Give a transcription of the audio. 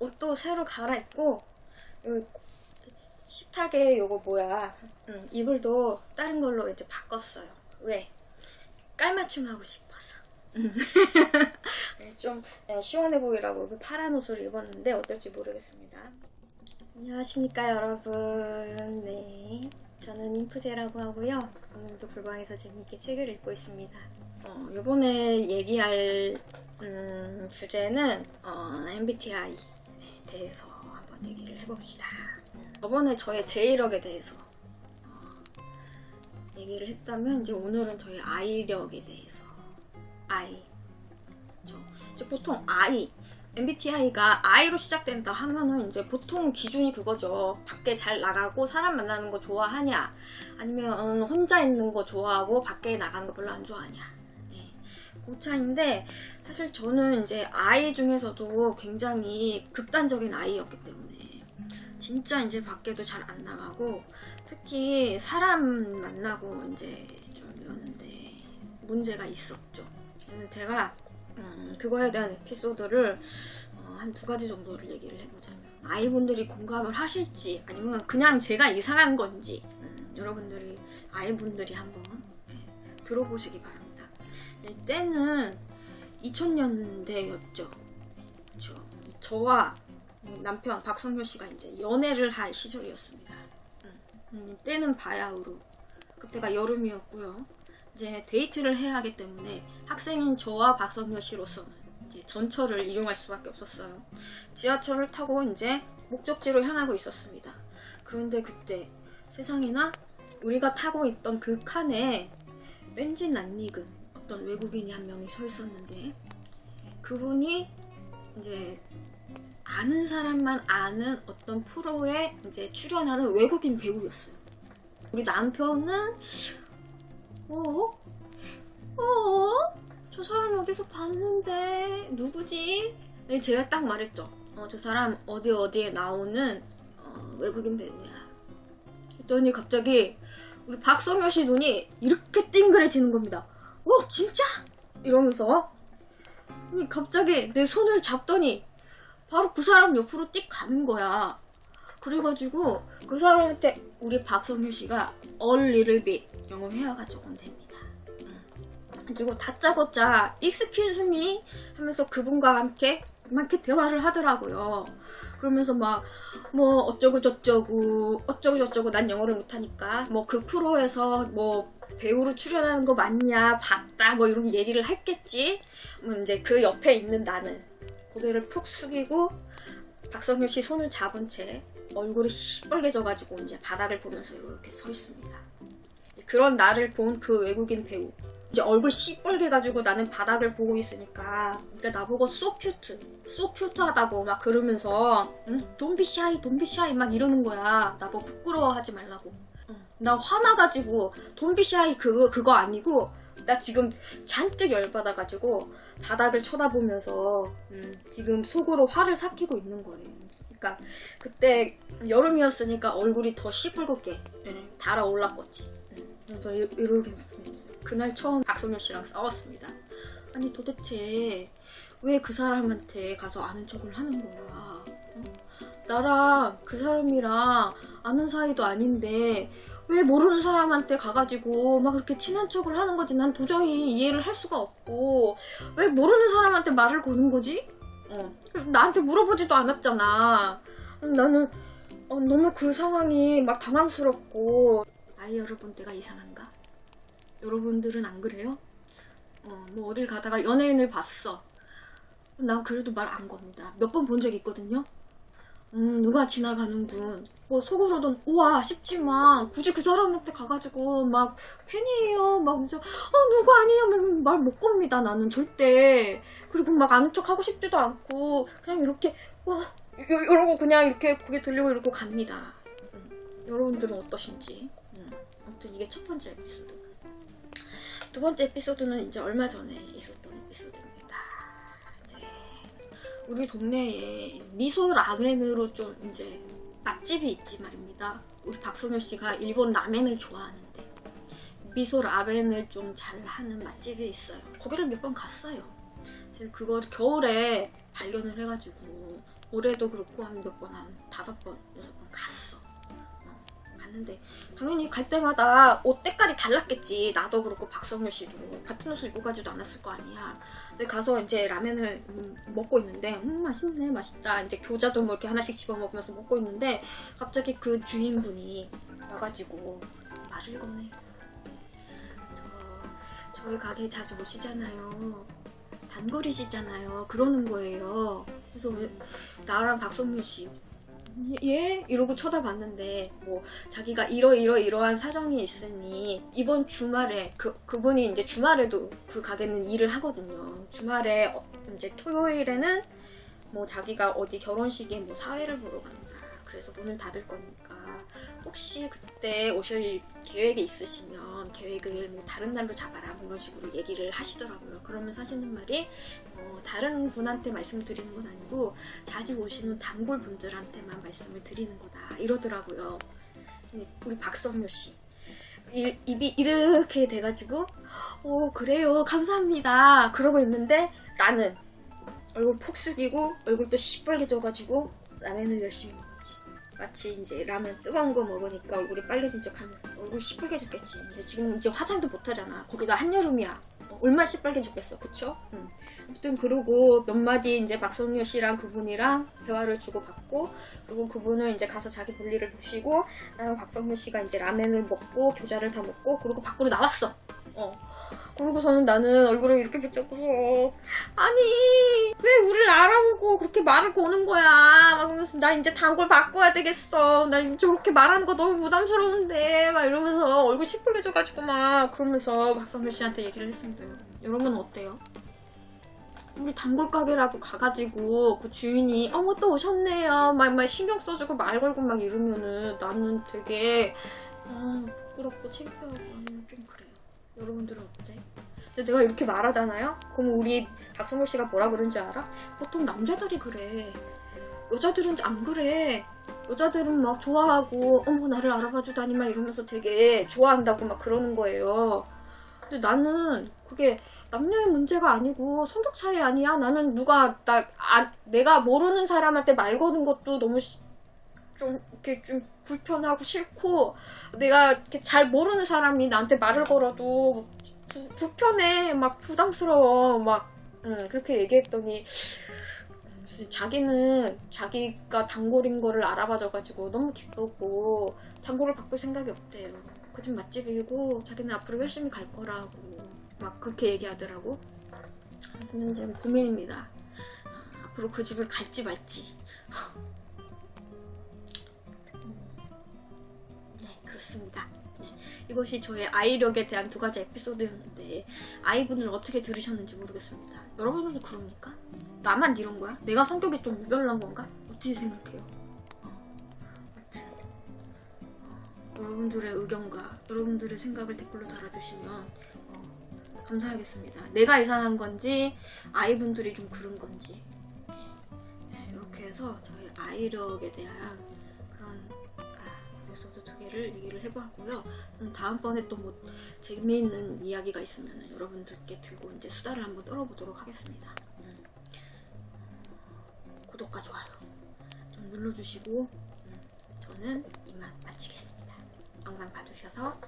옷도 새로 갈아입고 요 식탁에 요거 뭐야 음, 이불도 다른 걸로 이제 바꿨어요. 왜? 깔맞춤 하고 싶어서. 음. 좀 예, 시원해 보이라고 그 파란 옷을 입었는데 어떨지 모르겠습니다. 안녕하십니까 여러분. 네. 저는 인프제라고 하고요. 오늘도 불광에서 재밌게 책을 읽고 있습니다. 어, 이번에 얘기할 음, 주제는 어, MBTI에 대해서 한번 얘기를 해봅시다. 저번에 저의 제이력에 대해서 어, 얘기를 했다면 이제 오늘은 저의 아이력에 대해서 I 저 이제 보통 I MBTI가 I로 시작된다 하면은 이제 보통 기준이 그거죠. 밖에 잘 나가고 사람 만나는 거 좋아하냐, 아니면 혼자 있는 거 좋아하고 밖에 나가는 거 별로 안 좋아하냐. 네. 그 차인데 사실 저는 이제 I 중에서도 굉장히 극단적인 I였기 때문에 진짜 이제 밖에도 잘 안 나가고 특히 사람 만나고 이제 좀 이러는데 문제가 있었죠. 그래서 제가 음, 그거에 대한 에피소드를 어, 한두 가지 정도를 얘기를 해보자면 아이분들이 공감을 하실지 아니면 그냥 제가 이상한 건지 음, 여러분들이 아이분들이 한번 네, 들어보시기 바랍니다. 네, 때는 2000년대였죠. 그렇죠. 저와 남편 박성효 씨가 이제 연애를 할 시절이었습니다. 음, 음, 때는 바야흐로 그때가 여름이었고요. 이제 데이트를 해야 하기 때문에 학생인 저와 박성효 씨로서는 이제 전철을 이용할 수밖에 없었어요. 지하철을 타고 이제 목적지로 향하고 있었습니다. 그런데 그때 세상에나 우리가 타고 있던 그 칸에 왠지 낯익은 어떤 외국인이 한 명이 서 있었는데 그분이 이제 아는 사람만 아는 어떤 프로에 이제 출연하는 외국인 배우였어요. 우리 남편은 어? 어? 저 사람 어디서 봤는데 누구지? 네, 제가 딱 말했죠. 어, 저 사람 어디 어디에 나오는 어, 외국인 배우야. 했더니 갑자기 우리 박성효 씨 눈이 이렇게 띵그레지는 겁니다. 어 진짜? 이러면서 아니 갑자기 내 손을 잡더니 바로 그 사람 옆으로 띡 가는 거야. 그래가지고 그 사람한테 우리 박성효 씨가 little bit 영어 회화가 조금 됩니다. 음. 그리고 다짜고짜 me 하면서 그분과 함께 막 이렇게 대화를 하더라고요. 그러면서 막 뭐 어쩌고 저쩌고 어쩌고 저쩌고 난 영어를 못하니까 뭐 그 프로에서 뭐 배우로 출연하는 거 맞냐 봤다 뭐 이런 얘기를 했겠지. 뭐 이제 그 옆에 있는 나는 고개를 푹 숙이고 박성효 씨 손을 잡은 채 얼굴이 시뻘개져가지고 이제 바닥을 보면서 이렇게 서 있습니다. 그런 나를 본 그 외국인 배우. 이제 얼굴 시뻘개가지고 나는 바닥을 보고 있으니까 그러니까 나보고 소 큐트, 소 큐트하다고 막 그러면서 응? 돈비 샤이, 돈비 샤이 막 이러는 거야. 나보고 부끄러워하지 말라고. 응. 나 화나가지고 돈비 샤이 그거 그거 아니고 나 지금 잔뜩 열받아가지고 바닥을 쳐다보면서 음, 지금 속으로 화를 삭히고 있는 거예요. 그러니까 그때 여름이었으니까 얼굴이 더 시뻘겋게 예, 달아올랐겠지. 음, 그래서 이- 이렇게 그날 처음 박성효 씨랑 싸웠습니다. 아니 도대체 왜 그 사람한테 가서 아는 척을 하는 거야? 어? 나랑 그 사람이랑 아는 사이도 아닌데 왜 모르는 사람한테 가가지고 막 그렇게 친한 척을 하는 거지? 난 도저히 이해를 할 수가 없고 왜 모르는 사람한테 말을 거는 거지? 어. 나한테 물어보지도 않았잖아. 나는 어, 너무 그 상황이 막 당황스럽고 아이 여러분 내가 이상한가? 여러분들은 안 그래요? 어, 뭐 어딜 가다가 연예인을 봤어. 나 그래도 말 안 겁니다. 몇 번 본 적 있거든요. 음, 누가 지나가는군. 뭐 속으로는 우와 싶지만 굳이 그 사람한테 가가지고 막 팬이에요. 막 하면서 어 누구 아니에요. 말못 겁니다. 나는 절대. 그리고 막 아는 척 하고 싶지도 않고 그냥 이렇게 와 요- 이러고 그냥 이렇게 고개 들리고 이러고 갑니다. 음, 여러분들은 어떠신지. 음, 아무튼 이게 첫 번째 에피소드. 두 번째 에피소드는 이제 얼마 전에 있었던 에피소드입니다. 네. 우리 동네에 미소 라멘으로 좀 이제 맛집이 있지 말입니다. 우리 박소녀 씨가 일본 라멘을 좋아하는데 미소 라멘을 좀 잘하는 맛집이 있어요. 거기를 몇 번 갔어요. 그래서 그걸 겨울에 발견을 해가지고 올해도 그렇고 한 몇 번 한 다섯 번 여섯 번 갔어. 어, 갔는데 당연히 갈 때마다 옷 때깔이 달랐겠지. 나도 그렇고 박성효 씨도 같은 옷을 입고 가지도 않았을 거 아니야. 근데 가서 이제 라면을 음, 먹고 있는데 음 맛있네 맛있다. 이제 교자도 뭐 이렇게 하나씩 집어 먹으면서 먹고 있는데 갑자기 그 주인분이 와가지고 말을 거네. 저 저희 가게 자주 오시잖아요. 단골이시잖아요. 그러는 거예요. 그래서 왜 나랑 박성윤 씨 예? 이러고 쳐다봤는데 뭐 자기가 이러 이러 이러한 사정이 있으니 이번 주말에 그 그분이 이제 주말에도 그 가게는 일을 하거든요. 주말에 어, 이제 토요일에는 뭐 자기가 어디 결혼식에 뭐 사회를 보러 간다. 그래서 문을 닫을 거니까 혹시 그때 오실 계획이 있으시면 계획을 뭐 다른 날로 잡아라 뭐 이런 식으로 얘기를 하시더라고요. 그러면서 하시는 말이 어, 다른 분한테 말씀을 드리는 건 아니고 자주 오시는 단골 분들한테만 말씀을 드리는 거다 이러더라고요. 우리 박성묘 씨 이- 입이 이렇게 돼가지고 오 그래요 감사합니다 그러고 있는데 나는 얼굴 푹 숙이고 얼굴도 시뻘개져가지고 라면을 열심히 먹었지. 마치 이제 라면 뜨거운 거 먹으니까 얼굴이 빨개진 척 하면서 얼굴 시뻘개졌겠지. 근데 지금 이제 화장도 못 하잖아. 거기가 한여름이야. 어, 얼마나 시뻘개졌겠어. 그쵸? 응. 아무튼 그러고 몇 마디 이제 박성효 씨랑 그분이랑 대화를 주고받고 그리고 그분은 이제 가서 자기 볼일을 보시고 나는 박성효 씨가 이제 라면을 먹고 교자를 다 먹고 그리고 밖으로 나왔어. 어. 그러고서는 나는 얼굴을 이렇게 붙잡고서 아니 왜 우리를 알아보고 그렇게 말을 거는 거야? 막 그러면서 나 이제 단골 바꿔야 되겠어. 나 저렇게 말하는 거 너무 부담스러운데. 막 이러면서 얼굴 시뻘개져가지고 막 그러면서 박성효 씨한테 얘기를 했습니다. 여러분 어때요? 우리 단골 가게라도 가가지고 그 주인이 어머 또 오셨네요. 막, 막 신경 써주고 말 걸고 막 이러면은 나는 되게 아, 부끄럽고 창피하고 아니면 좀 그래요. 여러분들은 어때? 근데 내가 이렇게 말하잖아요? 그럼 우리 박성호 씨가 뭐라 그런지 알아? 보통 남자들이 그래 여자들은 안 그래 여자들은 막 좋아하고 어머 나를 알아봐 주다니 막 이러면서 되게 좋아한다고 막 그러는 거예요 근데 나는 그게 남녀의 문제가 아니고 성격 차이 아니야. 나는 누가 나 아, 내가 모르는 사람한테 말 거는 것도 너무 시- 좀 이렇게 좀 불편하고 싫고 내가 이렇게 잘 모르는 사람이 나한테 말을 걸어도 부- 불편해 막 부담스러워 막 응, 그렇게 얘기했더니 자기는 자기가 단골인 거를 알아봐줘가지고 너무 기쁘고 단골을 바꿀 생각이 없대요. 그 집 맛집이고 자기는 앞으로 열심히 갈 거라고 막 그렇게 얘기하더라고. 그래서 지금 고민입니다. 아, 앞으로 그 집을 갈지 말지. 네, 그렇습니다. 네, 이것이 저의 아이력에 대한 두 가지 에피소드였는데 아이분을 어떻게 들으셨는지 모르겠습니다. 여러분들도 그럽니까? 나만 이런 거야? 내가 성격이 좀 유별난 건가? 어떻게 생각해요? 여러분들의 의견과 여러분들의 생각을 댓글로 달아주시면 어, 감사하겠습니다. 내가 이상한 건지 아이분들이 좀 그런 건지 네, 이렇게 해서 저희 아이력에 대한 그런 아, 에피소드 두 개를 얘기를 해보았고요. 저는 다음번에 또 뭐 재미있는 이야기가 있으면 여러분들께 들고 이제 수다를 한번 떨어보도록 하겠습니다. 음. 구독과 좋아요 좀 눌러주시고 음, 저는 이만 마치겠습니다. 영상 봐주셔서